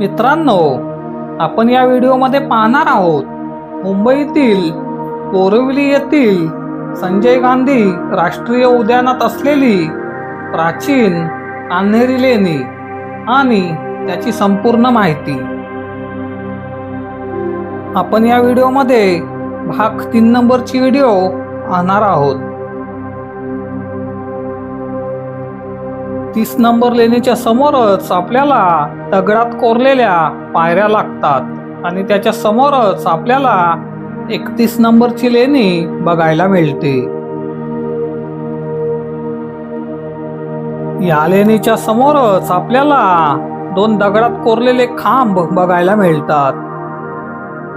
मित्रांनो आपण या व्हिडिओमध्ये पाहणार आहोत मुंबईतील बोरिवली येथील संजय गांधी राष्ट्रीय उद्यानात असलेली प्राचीन कान्हेरी लेणी आणि त्याची संपूर्ण माहिती. आपण या व्हिडिओमध्ये भाग तीन नंबरची व्हिडिओ पाहणार आहोत. तीस नंबर लेणीच्या समोरच आपल्याला दगडात कोरलेल्या पायऱ्या लागतात. आणि त्याच्या समोरच आपल्याला एकतीस नंबरची लेणी बघायला मिळते. या लेणीच्या समोरच आपल्याला दोन दगडात कोरलेले खांब बघायला मिळतात.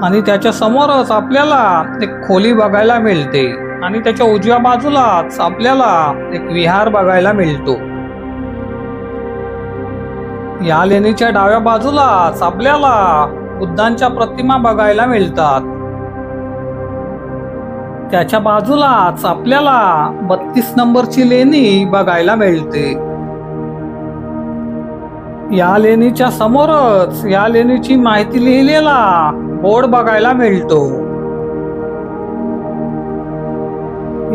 आणि त्याच्या समोरच आपल्याला एक खोली बघायला मिळते. आणि त्याच्या उजव्या बाजूलाच आपल्याला एक विहार बघायला मिळतो. या लेणीच्या डाव्या बाजूलाच आपल्याला बुद्धांच्या प्रतिमा बघायला मिळतात. त्याच्या बाजूलाच आपल्याला बत्तीस नंबरची लेणी बघायला मिळते. या लेणीच्या समोरच या लेणीची माहिती लिहिलेला बोर्ड बघायला मिळतो.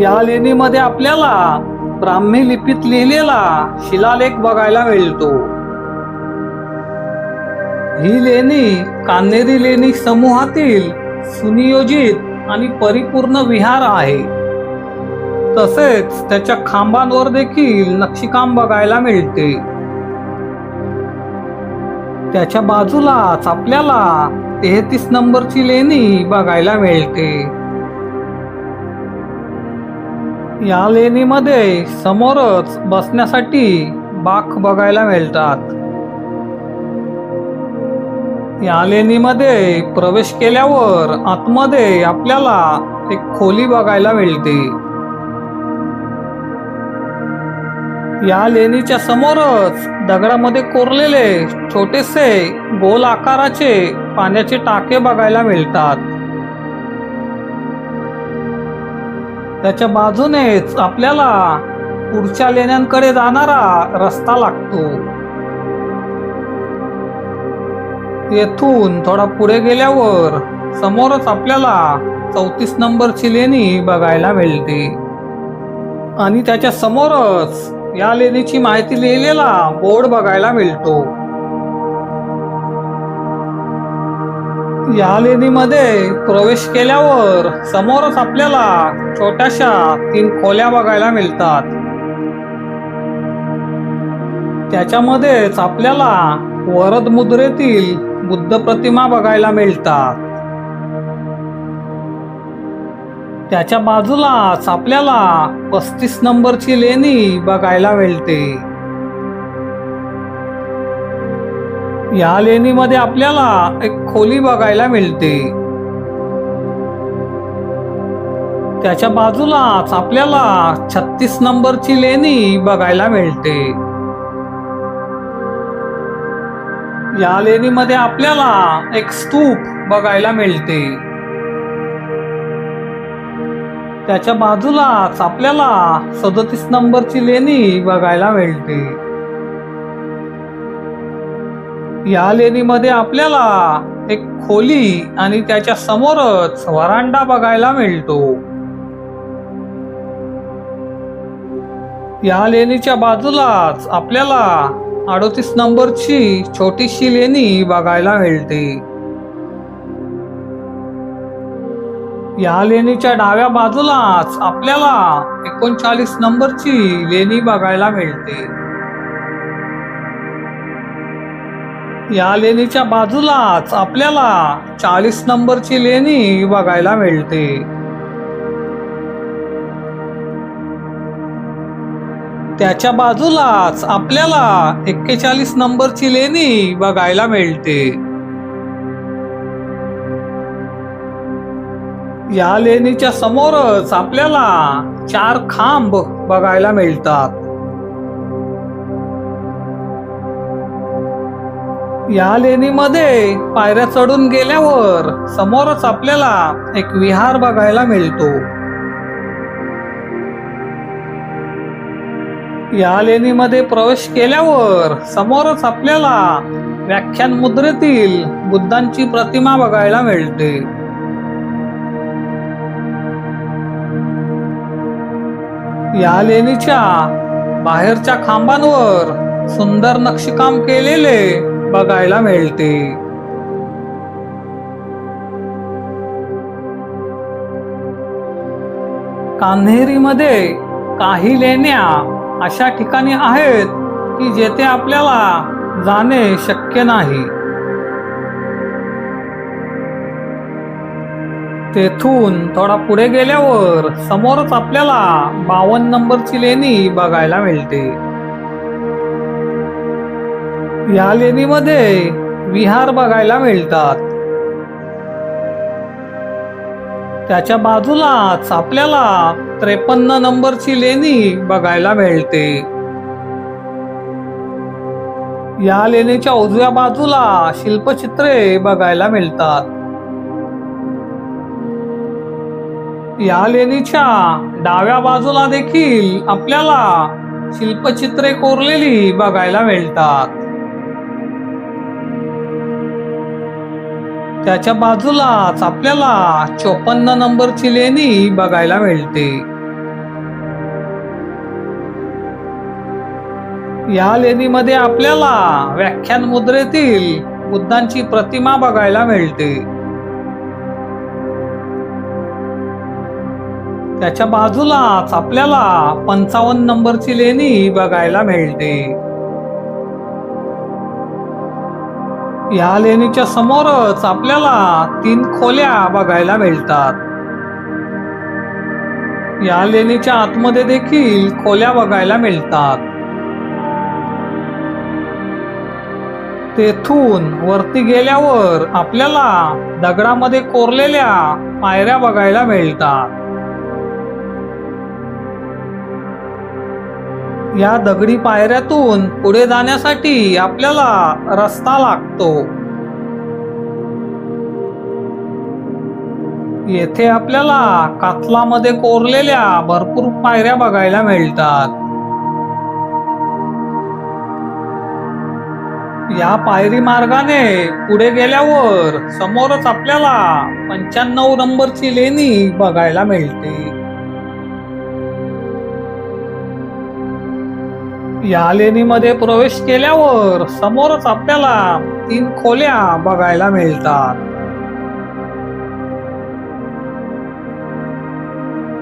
या लेणीमध्ये आपल्याला ब्राह्मी लिपीत लिहिलेला शिलालेख बघायला मिळतो. ही लेणी कान्हेरी लेणी समूहातील सुनियोजित आणि परिपूर्ण विहार आहे. तसेच त्याच्या खांबांवर देखील नक्षीकाम बघायला मिळते. त्याच्या बाजूलाच आपल्याला तेहतीस नंबरची लेणी बघायला मिळते. या लेणीमध्ये समोरच बसण्यासाठी बाक बघायला मिळतात. या लेणीमध्ये प्रवेश केल्यावर आतमध्ये आपल्याला एक खोली बघायला मिळते. या लेणीच्या समोरच दगडामध्ये कोरलेले छोटेसे गोल आकाराचे पाण्याचे टाके बघायला मिळतात. त्याच्या बाजूनेच आपल्याला पुढच्या लेण्यांकडे जाणारा रस्ता लागतो. येथून थोडा पुढे गेल्यावर समोरच आपल्याला चौतीस नंबरची लेणी बघायला मिळते. आणि त्याच्या समोरच या लेणीची माहिती लिहिलेला बोर्ड बघायला मिळतो. या लेणीमध्ये प्रवेश केल्यावर समोरच आपल्याला छोट्याशा तीन खोल्या बघायला मिळतात. त्याच्यामध्येच आपल्याला वरद मुद्रेतील बुद्ध प्रतिमा बघायला मिळतात. त्याच्या बाजूलाच आपल्याला पस्तीस नंबरची लेणी बघायला मिळते. या लेणीमध्ये आपल्याला एक खोली बघायला मिळते. त्याच्या बाजूलाच आपल्याला छत्तीस नंबरची लेणी बघायला मिळते. या लेणीमध्ये आपल्याला एक स्तूप बघायला मिळते. त्याच्या बाजूलाच आपल्याला सदतीस नंबरची लेणी बघायला मिळते. या लेणीमध्ये आपल्याला एक खोली आणि त्याच्या समोरच वरांडा बघायला मिळतो. या लेणीच्या बाजूलाच आपल्याला अडोतीस नंबरची छोटीशी लेणी बघायला मिळते. या लेणीच्या डाव्या बाजूलाच आपल्याला एकोणचाळीस नंबरची लेणी बघायला मिळते. या लेणीच्या बाजूलाच आपल्याला चाळीस नंबरची लेणी बघायला मिळते. त्याच्या बाजूलाच आपल्याला एक्केचाळीस नंबरची लेणी बघायला मिळते. या लेणीच्या समोरच आपल्याला चार खांब बघायला मिळतात. या लेणीमध्ये पायऱ्या चढून गेल्यावर समोरच आपल्याला एक विहार बघायला मिळतो. या लेणीमध्ये प्रवेश केल्यावर समोरच आपल्याला व्याख्यान मुद्रेतील बुद्धांची प्रतिमा बघायला मिळते. या लेणीच्या बाहेरच्या खांबांवर सुंदर नक्षीकाम केलेले बघायला मिळते. कान्हेरीमध्ये काही लेण्या अशा ठिकाणी आहेत की जेथे आपल्याला जाणे शक्य नाही. तेथून थोडा पुढे गेल्यावर समोरच आपल्याला बावन्न नंबरची लेणी बघायला मिळते. या लेणीमध्ये विहार बघायला मिळतात. त्याच्या बाजूलाच आपल्याला त्रेपन्न नंबरची लेणी बघायला मिळते. या लेणीच्या उजव्या बाजूला शिल्पचित्रे बघायला मिळतात. या लेणीच्या डाव्या बाजूला देखील आपल्याला शिल्पचित्रे कोरलेली बघायला मिळतात. त्याच्या बाजूलाच आपल्याला चोपन्न नंबरची लेणी बघायला मिळते. या लेणीमध्ये आपल्याला व्याख्यान मुद्रेतील बुद्धांची प्रतिमा बघायला मिळते. त्याच्या बाजूलाच आपल्याला पंचावन्न नंबरची लेणी बघायला मिळते. या लेणीच्या समोरच आपल्याला तीन खोल्या बघायला मिळतात. या लेणीच्या आतमध्ये देखील खोल्या बघायला मिळतात. तेथून वरती गेल्यावर आपल्याला दगडामध्ये कोरलेल्या पायऱ्या बघायला मिळतात. या दगडी पायऱ्यातून पुढे जाण्यासाठी आपल्याला रस्ता लागतो. येथे आपल्याला कातलामध्ये कोरलेल्या भरपूर पायऱ्या बघायला मिळतात. या पायरी मार्गाने पुढे गेल्यावर समोरच आपल्याला पंच्याण्णव नंबरची लेणी बघायला मिळते. या लेणीमध्ये प्रवेश केल्यावर समोरच आपल्याला तीन खोल्या बघायला मिळतात.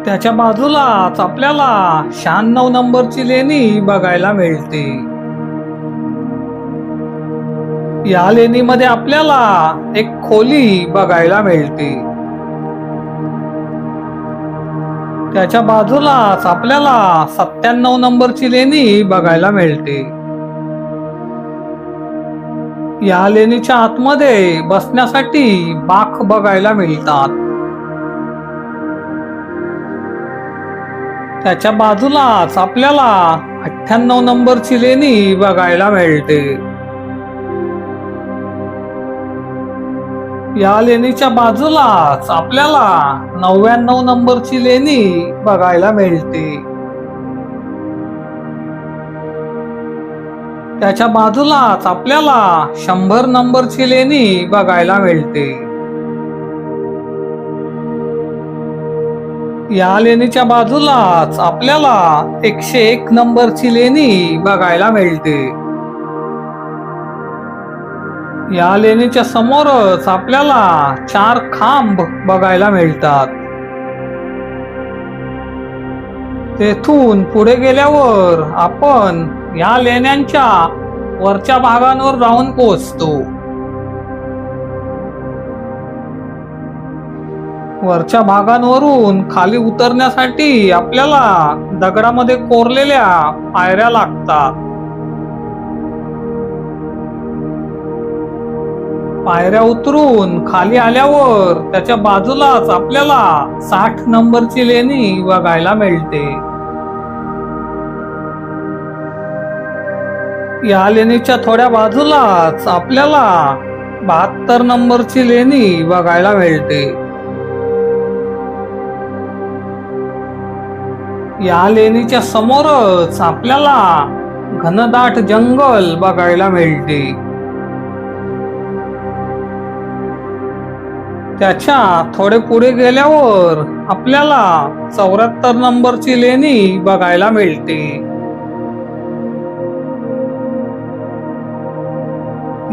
त्याच्या बाजूलाच आपल्याला शहाण्णव नंबरची लेणी बघायला मिळते. या लेणीमध्ये आपल्याला एक खोली बघायला मिळते. त्याच्या बाजूलाच आपल्याला सत्त्याण्णव नंबरची लेणी बघायला मिळते. या लेणीच्या आतमध्ये बसण्यासाठी बाक बघायला मिळतात. त्याच्या बाजूलाच आपल्याला अठ्ठ्याण्णव नंबरची लेणी बघायला मिळते. या लेणीच्या बाजूलाच आपल्याला नव्याण्णव नंबरची लेणी बघायला मिळते. त्याच्या बाजूलाच आपल्याला शंभर नंबरची लेणी बघायला मिळते. या लेणीच्या बाजूलाच आपल्याला एकशे एक नंबरची लेणी बघायला मिळते. या लेणीच्या समोरच आपल्याला चार खांब बघायला मिळतात. तेथून पुढे गेल्यावर आपण या लेण्यांच्या वरच्या भागांवर जाऊन पोहोचतो. वरच्या भागांवरून खाली उतरण्यासाठी आपल्याला दगडामध्ये कोरलेल्या पायऱ्या लागतात. पायऱ्या उतरून खाली आल्यावर त्याच्या बाजूलाच आपल्याला साठ नंबरची लेणी बघायला मिळते. या लेणीच्या थोड्या बाजूलाच आपल्याला बहात्तर नंबरची लेणी बघायला मिळते. या लेणीच्या समोरच आपल्याला घनदाट जंगल बघायला मिळते. त्याच्या थोडे पुढे गेल्यावर आपल्याला चौऱ्याहत्तर नंबरची लेणी बघायला मिळते.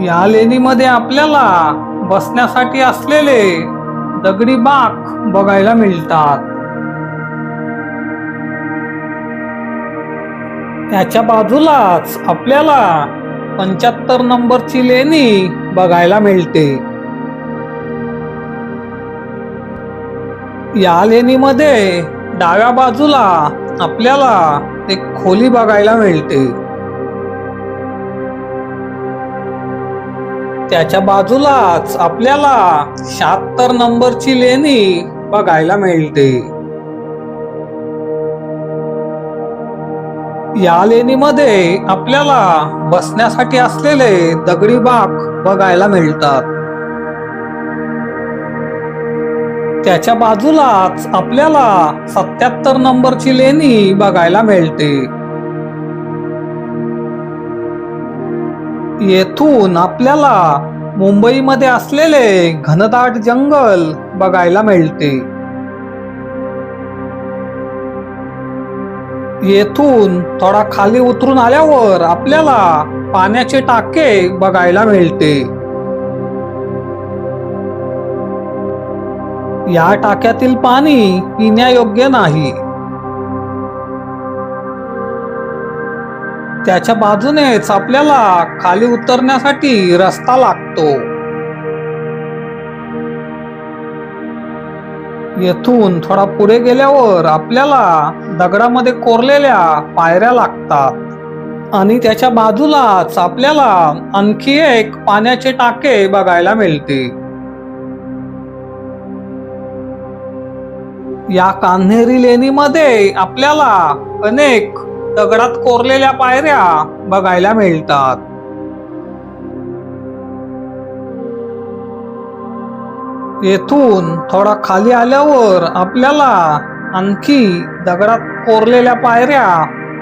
या लेणीमध्ये आपल्याला बसण्यासाठी असलेले दगडी बाक बघायला मिळतात. त्याच्या बाजूलाच आपल्याला पंच्याहत्तर नंबरची लेणी बघायला मिळते. या लेणीमध्ये डाव्या बाजूला आपल्याला एक खोली बघायला मिळते. त्याच्या बाजूलाच आपल्याला शहात्तर नंबरची लेणी बघायला मिळते. या लेणीमध्ये आपल्याला बसण्यासाठी असलेले दगडी बाक बघायला मिळतात. त्याच्या बाजूलाच आपल्याला सत्याहत्तर नंबरची लेणी बघायला मिळते. येथून आपल्याला मुंबईमध्ये असलेले घनदाट जंगल बघायला मिळते. येथून थोडा खाली उतरून आल्यावर आपल्याला पाण्याचे टाके बघायला मिळते. या टाक्यातील पाणी पिण्यायोग्य नाही. त्याच्या बाजूनेच आपल्याला खाली उतरण्यासाठी रस्ता लागतो. येथून थोडा पुढे गेल्यावर आपल्याला दगडामध्ये कोरलेल्या पायऱ्या लागतात आणि त्याच्या बाजूलाच आपल्याला आणखी एक पाण्याचे टाके बघायला मिळते या कान्हेरी लेणीमध्ये आपल्याला अनेक दगडात कोरलेल्या पायऱ्या बघायला मिळतात. येथून थोडा खाली आल्यावर आपल्याला आणखी दगडात कोरलेल्या पायऱ्या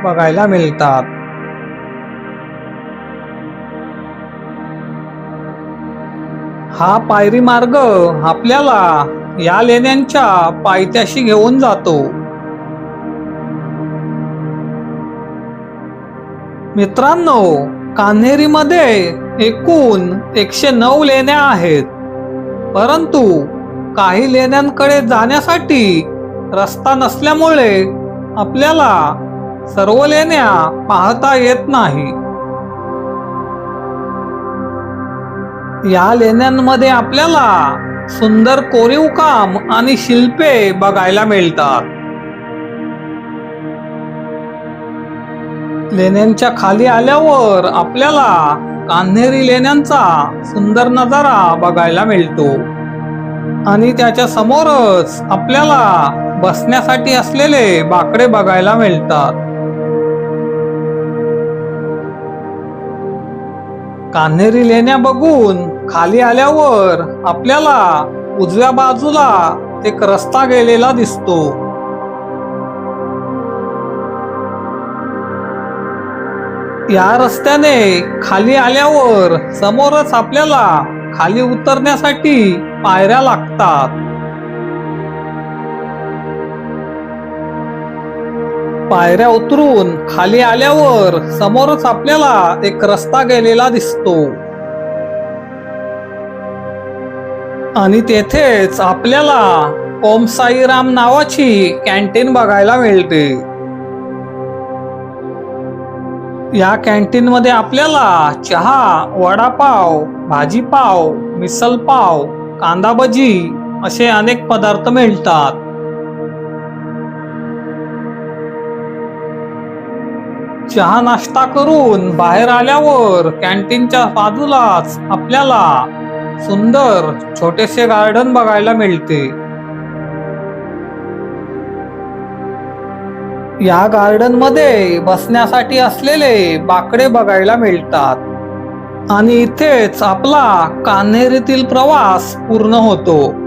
बघायला मिळतात. हा पायरी मार्ग आपल्याला या लेण्यांच्या पायथ्याशी घेऊन जातो. मित्रांनो कान्हेरीमध्ये एकूण एकशे नऊ लेण्या आहेत. परंतु काही लेण्यांकडे जाण्यासाठी रस्ता नसल्यामुळे आपल्याला सर्व लेण्या पाहता येत नाही. या लेण्यांमध्ये आपल्याला सुंदर कोरीव काम आणि शिल्पे बघायला मिळतात. लेण्यांच्या खाली आल्यावर आपल्याला कान्हेरी लेण्यांचा सुंदर नजारा बघायला मिळतो. आणि त्याच्या समोरच आपल्याला बसण्यासाठी असलेले बाकडे बघायला मिळतात. कान्हेरी लेण्या बघून खाली आल्यावर आपल्याला उजव्या बाजूला एक रस्ता गेलेला दिसतो. या रस्त्याने खाली आल्यावर समोरच आपल्याला खाली उतरण्यासाठी पायऱ्या लागतात. पायऱ्या उतरून खाली आल्यावर समोरच आपल्याला एक रस्ता गेलेला दिसतो. आणि तेथेच आपल्याला ओम साईराम नावाची कॅन्टीन बघायला मिळते. या कॅन्टीन मध्ये आपल्याला चहा वडापाव भाजीपाव मिसल पाव कांदा भजी असे अनेक पदार्थ मिळतात. चहा नाश्ता करून बाहेर आल्यावर कॅन्टीनच्या बाजूलाच आपल्याला सुंदर छोटेसे गार्डन बघायला मिळते. या गार्डनमध्ये बसण्यासाठी असलेले बाकडे बघायला मिळतात. आणि इथेच आपला कान्हेरीतील प्रवास पूर्ण होतो.